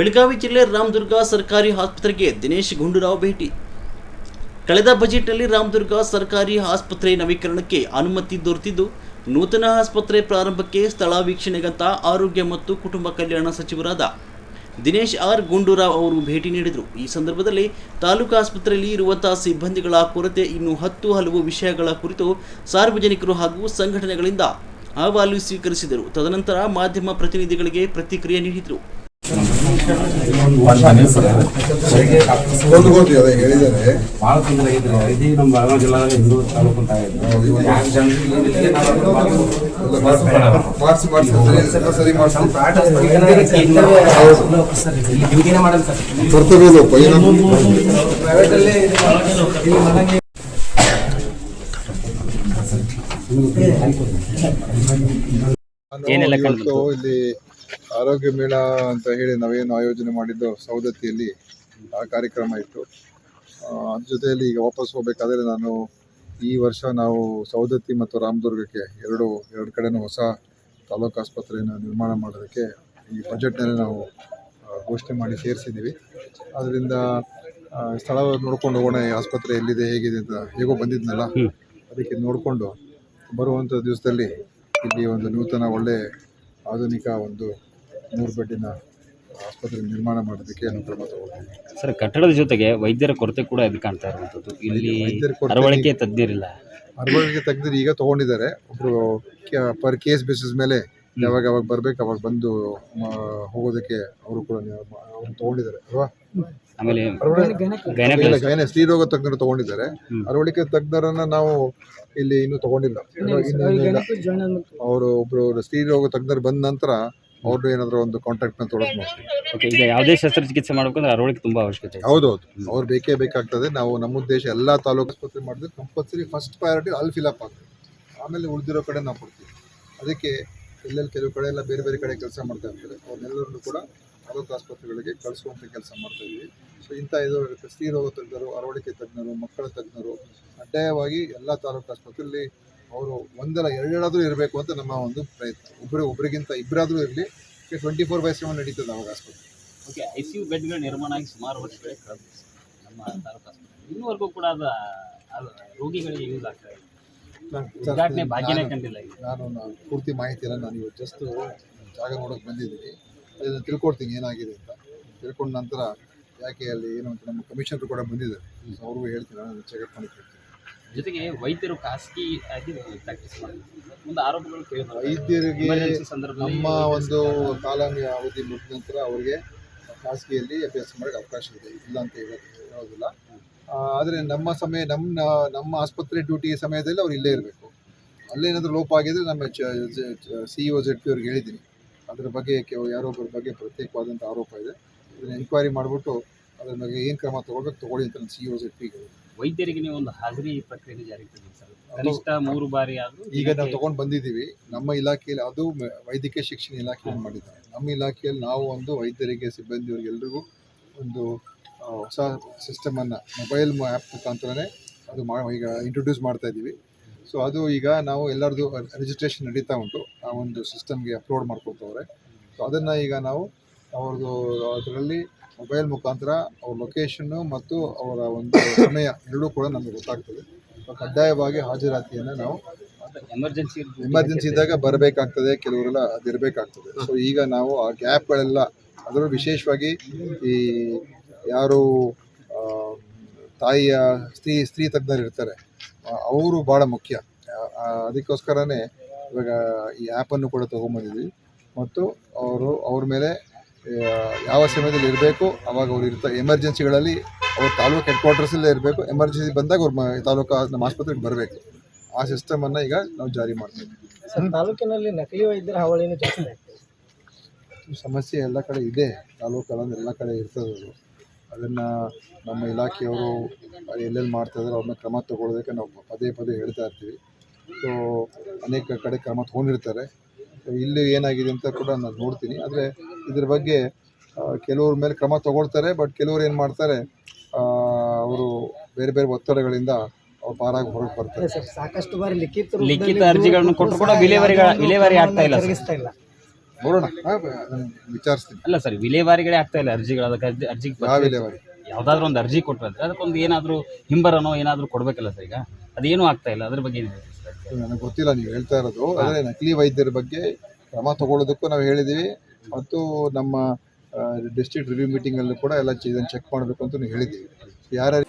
ಬೆಳಗಾವಿ ಜಿಲ್ಲೆ ರಾಮದುರ್ಗ ಸರ್ಕಾರಿ ಆಸ್ಪತ್ರೆಗೆ ದಿನೇಶ್ ಗುಂಡೂರಾವ್ ಭೇಟಿ. ಕಳೆದ ಬಜೆಟ್ನಲ್ಲಿ ರಾಮದುರ್ಗ ಸರ್ಕಾರಿ ಆಸ್ಪತ್ರೆ ನವೀಕರಣಕ್ಕೆ ಅನುಮತಿ ದೊರೆತಿದ್ದು, ನೂತನ ಆಸ್ಪತ್ರೆ ಪ್ರಾರಂಭಕ್ಕೆ ಸ್ಥಳ ವೀಕ್ಷಣೆಗಂತ ಆರೋಗ್ಯ ಮತ್ತು ಕುಟುಂಬ ಕಲ್ಯಾಣ ಸಚಿವರಾದ ದಿನೇಶ್ ಆರ್ ಗುಂಡೂರಾವ್ ಅವರು ಭೇಟಿ ನೀಡಿದರು. ಈ ಸಂದರ್ಭದಲ್ಲಿ ತಾಲೂಕು ಆಸ್ಪತ್ರೆಯಲ್ಲಿ ಇರುವಂತಹ ಸಿಬ್ಬಂದಿಗಳ ಕೊರತೆ ಇನ್ನು ಹತ್ತು ಹಲವು ವಿಷಯಗಳ ಕುರಿತು ಸಾರ್ವಜನಿಕರು ಹಾಗೂ ಸಂಘಟನೆಗಳಿಂದ ಅಹವಾಲು ಸ್ವೀಕರಿಸಿದರು. ತದನಂತರ ಮಾಧ್ಯಮ ಪ್ರತಿನಿಧಿಗಳಿಗೆ ಪ್ರತಿಕ್ರಿಯೆ ನೀಡಿದರು. ಹೇಳಿದ್ದಾರೆ. ಭಾಳ ತೊಂದರೆ ಆಗಿದ್ರು ನಮ್ಮ ಬೆಳಗಾವಿ ಜಿಲ್ಲಾದಾಗ ಹಿಂದೂ ತಾಲೂಕು ಅಂತ ಏನಿಲ್ಲ ಇಲ್ಲಿ ಆರೋಗ್ಯ ಮೇಳ ಅಂತ ಹೇಳಿ ನಾವೇನು ಆಯೋಜನೆ ಮಾಡಿದ್ದು ಸವದತ್ತಿಯಲ್ಲಿ ಆ ಕಾರ್ಯಕ್ರಮ ಇತ್ತು. ಅದ್ರ ಜೊತೆಯಲ್ಲಿ ಈಗ ವಾಪಸ್ ಹೋಗ್ಬೇಕಾದ್ರೆ ನಾನು ಈ ವರ್ಷ ನಾವು ಸವದತ್ತಿ ಮತ್ತು ರಾಮದುರ್ಗಕ್ಕೆ ಎರಡು ಎರಡು ಕಡೆನೂ ಹೊಸ ತಾಲೂಕು ಆಸ್ಪತ್ರೆಯನ್ನು ನಿರ್ಮಾಣ ಮಾಡೋದಕ್ಕೆ ಈ ಬಜೆಟ್ನಲ್ಲಿ ನಾವು ಘೋಷಣೆ ಮಾಡಿ ಸೇರಿಸಿದ್ದೀವಿ. ಅದರಿಂದ ಸ್ಥಳ ನೋಡ್ಕೊಂಡು ಹೋಗೋಣ ಈ ಆಸ್ಪತ್ರೆ ಎಲ್ಲಿದೆ ಹೇಗಿದೆ ಅಂತ ಹೇಗೋ ಬಂದಿದ್ನಲ್ಲ ಅದಕ್ಕೆ ನೋಡಿಕೊಂಡು ಬರುವಂಥ ದಿವಸದಲ್ಲಿ ಇಲ್ಲಿ ಒಂದು ನೂತನ ಒಳ್ಳೆ ಆಧುನಿಕ ಒಂದು ಮೂರು ಬೆಡ್ಡಿನ ಆಸ್ಪತ್ರೆ ನಿರ್ಮಾಣ ಮಾಡೋದಕ್ಕೆ ಅನುಕ್ರಮ ಕ್ರಮ ತಗೊಳ್ತೀವಿ ಸರ್ ಕಟ್ಟಡದ ಜೊತೆಗೆ ವೈದ್ಯರ ಕೊರತೆ ಕೂಡ ಇದು ಕಾಣ್ತಾ ಇರುವಂಥದ್ದು. ಇಲ್ಲಿ ವೈದ್ಯರ ಕೊರತೆ ಅರವಳಿಕೆ ತಜ್ಞರಿಲ್ಲ ತೆಗೆದ್ರೆ ಈಗ ತಗೊಂಡಿದ್ದಾರೆ. ಒಬ್ರು ಪರ್ ಕೇಸ್ ಬೇಸಿಸ್ ಮೇಲೆ ಯಾವಾಗ ಯಾವಾಗ ಬರ್ಬೇಕು ಅವಾಗ ಬಂದು ಮ- ಹೋಗೋದಕ್ಕೆ ಅವರು ಕೂಡ ಅವ್ರು ತಗೊಂಡಿದ್ದಾರೆ ಅಲ್ವಾ? ಆಮೇಲೆ ಗೈನ ಸ್ತ್ರೀರೋಗ ತಜ್ಞರು ತಗೊಂಡಿದ್ದಾರೆ. ಅರವಳಿಕೆ ತಜ್ಞರನ್ನ ನಾವು ಇಲ್ಲಿ ಇನ್ನೂ ತಗೊಂಡಿಲ್ಲ. ಇನ್ನು- ಇನ್ನು ಇಲ್ಲ. ಅವರು ಒಬ್ರು ಸ್ತ್ರೀರೋಗ ತಜ್ಞರು ಬಂದ ನಂತರ ಅವ್ರದ್ದು ಏನಾದ್ರು ಒಂದು ಕಾಂಟ್ಯಾಕ್ಟ್ನ ನ ಮಾಡ್ತೀವಿ. ಓಕೆ ಈಗ ಯಾವುದೇ ಶಸ್ತ್ರಚಿಕಿತ್ಸೆ ಮಾಡ್ಬೇಕಂದ್ರೆ ಅರವಳಿಕೆ ತುಂಬಾ ಅವಶ್ಯಕತೆ ಇದೆ. ಹೌದೌದು ಅವ್ರು ಬೇಕೇ ಬೇಕಾಗ್ತದೆ. ನಾವು ನಮ್ಮ ಉದ್ದೇಶ ಎಲ್ಲಾ ತಾಲೂಕು ಆಸ್ಪತ್ರೆ ಮಾಡಿದ್ರೆ ಕಂಪಲ್ಸರಿ ಫಸ್ಟ್ ಪ್ರಯಾರಿಟಿ ಅಲ್ಲಿ ಫಿಲಪ್ ಆಗ್ತದೆ. ಆಮೇಲೆ ಉಳಿದಿರೋ ಕಡೆ ನಾವು ಕೊಡ್ತೀವಿ. ಅದಕ್ಕೆ ಎಲ್ಲೆಲ್ಲಿ ಕೆಲವು ಕಡೆ ಎಲ್ಲ ಬೇರೆ ಬೇರೆ ಕಡೆ ಕೆಲಸ ಮಾಡ್ತಾ ಇರ್ತಾರೆ. ಅವ್ರನ್ನೆಲ್ಲರನ್ನು ಕೂಡ ತಾಲೂಕು ಆಸ್ಪತ್ರೆಗಳಿಗೆ ಕಳಿಸುವಂಥ ಕೆಲಸ ಮಾಡ್ತಾ ಇದ್ದೀವಿ ಸೊ ಇಂಥ ಇದು ಸ್ತ್ರೀರೋಗ ತಜ್ಞರು ಅರವಳಿಕೆ ತಜ್ಞರು ಮಕ್ಕಳ ತಜ್ಞರು ಕಡ್ಡಾಯವಾಗಿ ಎಲ್ಲ ತಾಲೂಕು ಆಸ್ಪತ್ರೆಯಲ್ಲಿ ಅವರು ಒಂದಲ್ಲ ಎರಡೆರಡಾದರೂ ಇರಬೇಕು ಅಂತ ನಮ್ಮ ಒಂದು ಪ್ರಯತ್ನ. ಒಬ್ಬರು ಒಬ್ಬರಿಗಿಂತ ಇಬ್ಬರಾದರೂ ಇರಲಿ. ಟ್ವೆಂಟಿ ಫೋರ್ ಬೈ ಸೆವೆನ್ ನಡೀತದೆ ಅವಾಗ ಆಸ್ಪತ್ರೆ. ಓಕೆ ಐ ಸಿ ಯು ಬೆಡ್ಗಳ ನಿರ್ಮಾಣ ಆಗಿ ಸುಮಾರು ವರ್ಷಗಳೇ ಕಳೆದು ನಮ್ಮ ತಾಲೂಕು ಆಸ್ಪತ್ರೆ ಇನ್ನೂವರೆಗೂ ಕೂಡ ಅದು ರೋಗಿಗಳಿಗೆ ಯೂಸ್ ಆಗ್ತಾ ಇದೆ ನಾನು ಪೂರ್ತಿ ಮಾಹಿತಿ ಇಲ್ಲ ನಾನು ಇವತ್ತು ಜಸ್ಟ್ ಜಾಗ ನೋಡೋಕೆ ಬಂದಿದ್ದೀನಿ. ಅದನ್ನು ತಿಳ್ಕೊಡ್ತೀನಿ ಏನಾಗಿದೆ ಅಂತ. ತಿಳ್ಕೊಂಡ ನಂತರ ಯಾಕೆ ಅಲ್ಲಿ ಏನು ಅಂತ ನಮ್ಮ ಕಮಿಷನರ್ ಕೂಡ ಬಂದಿದ್ದಾರೆ. ಅವ್ರಿಗೂ ಹೇಳ್ತೀನಿ ನಾನು ಚೆಕಪ್ ಮಾಡಿ ಕೇಳ್ತೀನಿ. ಜೊತೆಗೆ ವೈದ್ಯರು ಖಾಸಗಿ ಆಗಿ ಪ್ರಾಕ್ಟೀಸ್ ಮಾಡ್ತಾರೆ ಮುಂದೆ ಆರೋಪಗಳು ವೈದ್ಯರಿಗೆ ನಮ್ಮ ಒಂದು ಕಾಲಾವಧಿ ಅವಧಿ ಮುಗಿದ ನಂತರ ಅವರಿಗೆ ಖಾಸಗಿಯಲ್ಲಿ ಅಭ್ಯಾಸ ಮಾಡೋಕ್ಕೆ ಅವಕಾಶ ಇದೆ. ಇಲ್ಲ ಅಂತ ಹೇಳೋದು ಹೇಳೋದಿಲ್ಲ. ಆದರೆ ನಮ್ಮ ಸಮಯ ನಮ್ಮ ನಮ್ಮ ಆಸ್ಪತ್ರೆ ಡ್ಯೂಟಿ ಸಮಯದಲ್ಲಿ ಅವ್ರು ಇಲ್ಲೇ ಇರಬೇಕು. ಅಲ್ಲೇನಾದರೂ ಲೋಪ ಆಗಿದ್ರೆ ನಮ್ಮ C E O Z P ಅವ್ರಿಗೆ ಹೇಳಿದ್ದೀನಿ. ಅದರ ಬಗ್ಗೆ ಕೆಲವು ಯಾರೊಬ್ಬರ ಬಗ್ಗೆ ಪ್ರತ್ಯೇಕವಾದಂಥ ಆರೋಪ ಇದೆ. ಇದನ್ನು ಎಂಕ್ವೈರಿ ಮಾಡಿಬಿಟ್ಟು ಅದ್ರ ಬಗ್ಗೆ ಏನು ಕ್ರಮ ತಗೊಳ್ಬೇಕು ತಗೊಳ್ಳಿ ಅಂತ ನಾನು ಸಿ ಒ ಪಿಗೆ ವೈದ್ಯರಿಗೆ ನೀವು ಒಂದು ಹಾಜರಿ ಪ್ರಕ್ರಿಯೆ ಜಾರಿಗೆ ಕನಿಷ್ಠ ಮೂರು ಬಾರಿ ಆದರೂ ಈಗ ನಾವು ತಗೊಂಡು ಬಂದಿದ್ದೀವಿ. ನಮ್ಮ ಇಲಾಖೆಯಲ್ಲಿ ಅದು ವೈದ್ಯಕೀಯ ಶಿಕ್ಷಣ ಇಲಾಖೆಯಲ್ಲಿ ಮಾಡಿದ್ದಾರೆ. ನಮ್ಮ ಇಲಾಖೆಯಲ್ಲಿ ನಾವು ಒಂದು ವೈದ್ಯರಿಗೆ ಸಿಬ್ಬಂದಿಯವರಿಗೆಲ್ಲರಿಗೂ ಒಂದು ಹೊಸ ಸಿಸ್ಟಮನ್ನು ಮೊಬೈಲ್ ಆ್ಯಪ್ ಮುಖಾಂತರನೇ ಅದು ಮಾ ಈಗ ಇಂಟ್ರೊಡ್ಯೂಸ್ ಮಾಡ್ತಾ ಇದ್ದೀವಿ. ಸೊ ಅದು ಈಗ ನಾವು ಎಲ್ಲರದು ರಿಜಿಸ್ಟ್ರೇಷನ್ ನಡೀತಾ ಉಂಟು. ಆ ಒಂದು ಸಿಸ್ಟಮ್ಗೆ ಅಪ್ಲೋಡ್ ಮಾಡ್ಕೊಳ್ತವ್ರೆ. ಸೊ ಅದನ್ನು ಈಗ ನಾವು ಅವ್ರದ್ದು ಅದರಲ್ಲಿ ಮೊಬೈಲ್ ಮುಖಾಂತರ ಅವ್ರ ಲೊಕೇಶನ್ನು ಮತ್ತು ಅವರ ಒಂದು ಸಮಯ ಎರಡೂ ಕೂಡ ನಮಗೆ ಗೊತ್ತಾಗ್ತದೆ. ಸೊ ಕಡ್ಡಾಯವಾಗಿ ಹಾಜರಾತಿಯನ್ನು ನಾವು ಎಮರ್ಜೆನ್ಸಿ ಎಮರ್ಜೆನ್ಸಿ ಇದ್ದಾಗ ಬರಬೇಕಾಗ್ತದೆ ಕೆಲವರೆಲ್ಲ ಅದಿರಬೇಕಾಗ್ತದೆ. ಸೊ ಈಗ ನಾವು ಆ ಗ್ಯಾಪ್ಗಳೆಲ್ಲ ಅದರಲ್ಲೂ ವಿಶೇಷವಾಗಿ ಈ ಯಾರು ತಾಯಿಯ ಸ್ತ್ರೀ ಸ್ತ್ರೀ ತಜ್ಞರು ಇರ್ತಾರೆ ಅವರು ಭಾಳ ಮುಖ್ಯ. ಅದಕ್ಕೋಸ್ಕರನೇ ಇವಾಗ ಈ ಆ್ಯಪನ್ನು ಕೂಡ ತೊಗೊಂಬಂದಿದ್ವಿ. ಮತ್ತು ಅವರು ಅವ್ರ ಮೇಲೆ ಯಾವ ಸಮಯದಲ್ಲಿ ಇರಬೇಕು ಅವಾಗ ಅವ್ರು ಇರ್ತಾರೆ ಎಮರ್ಜೆನ್ಸಿಗಳಲ್ಲಿ ಅವ್ರ ತಾಲೂಕು ಹೆಡ್ ಕ್ವಾರ್ಟರ್ಸಲ್ಲೇ ಇರಬೇಕು. ಎಮರ್ಜೆನ್ಸಿ ಬಂದಾಗ ಅವ್ರ ತಾಲೂಕು ನಮ್ಮ ಆಸ್ಪತ್ರೆಗೆ ಬರಬೇಕು. ಆ ಸಿಸ್ಟಮನ್ನು ಈಗ ನಾವು ಜಾರಿ ಮಾಡ್ತೀವಿ. ಸರ್ ತಾಲೂಕಿನಲ್ಲಿ ನಕಲಿ ವೈದ್ಯರ ಹಾವಳಿನೂ ಜಾಸ್ತಿ ಆಗ್ತದೆ. ಸಮಸ್ಯೆ ಎಲ್ಲ ಕಡೆ ಇದೆ. ತಾಲೂಕಲ್ಲಿ ಎಲ್ಲ ಕಡೆ ಇರ್ತದೆ ಅದನ್ನು ನಮ್ಮ ಇಲಾಖೆಯವರು ಎಲ್ಲೆಲ್ಲಿ ಮಾಡ್ತಾ ಇದ್ದಾರೆ ಅವ್ರನ್ನ ಕ್ರಮ ತಗೊಳ್ಳೋದಕ್ಕೆ ನಾವು ಪದೇ ಪದೇ ಹೇಳ್ತಾ ಇರ್ತೀವಿ. ಸೊ ಅನೇಕ ಕಡೆ ಕ್ರಮ ತೊಗೊಂಡಿರ್ತಾರೆ. ಸೊ ಇಲ್ಲಿ ಏನಾಗಿದೆ ಅಂತ ಕೂಡ ನಾನು ನೋಡ್ತೀನಿ. ಆದರೆ ಇದ್ರ ಬಗ್ಗೆ ಕೆಲವ್ರ ಮೇಲೆ ಕ್ರಮ ತಗೊಳ್ತಾರೆ ಬಟ್ ಕೆಲವ್ರು ಏನು ಮಾಡ್ತಾರೆ ಅವರು ಬೇರೆ ಬೇರೆ ಒತ್ತಡಗಳಿಂದ ಅವ್ರು ಪಾರಾಗಿ ಹೊರಗೆ ಬರ್ತಾರೆ. ಸರ್ ಸಾಕಷ್ಟು ಬಾರಿ ಲಿಖಿತ ಲಿಖಿತ ಅರ್ಜಿಗಳನ್ನು ಕೊಟ್ಟು ಕೂಡ ವಿಲೇವಾರಿ ವಿಲೇವಾರಿ ಆಗ್ತಾ. ಇಲ್ಲ. ನೋಡೋಣ. ವಿಚಾರಿಸ್ತೀನಿ. ಅಲ್ಲ ಸರ್ ವಿಲೇವಾರಿಗಳೇ ಆಗ್ತಾ ಇಲ್ಲ ಅರ್ಜಿಗಳು ಅದಕ್ಕೆ ಅರ್ಜಿ ಅರ್ಜಿಗೆ ಯಾವ ವಿಲೇವಾರಿ ಯಾವ್ದಾದ್ರು ಒಂದು ಅರ್ಜಿ ಕೊಟ್ರೆ ಅದಕ್ಕೊಂದು ಏನಾದರೂ ಹಿಂಬರನೋ ಏನಾದರೂ ಕೊಡಬೇಕಲ್ಲ ಸರ್ ಈಗ? ಅದೇನೂ ಆಗ್ತಾ ಇಲ್ಲ ಅದ್ರ ಬಗ್ಗೆ ಸರ್ ನನಗೆ ಗೊತ್ತಿಲ್ಲ ನೀವು ಹೇಳ್ತಾ ಇರೋದು. ಆದರೆ ನಕಲಿ ವೈದ್ಯರ ಬಗ್ಗೆ ಕ್ರಮ ತಗೊಳ್ಳೋದಕ್ಕೂ ನಾವು ಹೇಳಿದ್ದೀವಿ ಮತ್ತು ನಮ್ಮ ಡಿಸ್ಟ್ರಿಕ್ಟ್ ರಿವ್ಯೂ ಮೀಟಿಂಗಲ್ಲೂ ಕೂಡ ಎಲ್ಲ ಇದನ್ನು ಚೆಕ್ ಮಾಡಬೇಕು ಅಂತ ಹೇಳಿದ್ದೀವಿ ಯಾರ್ಯಾರು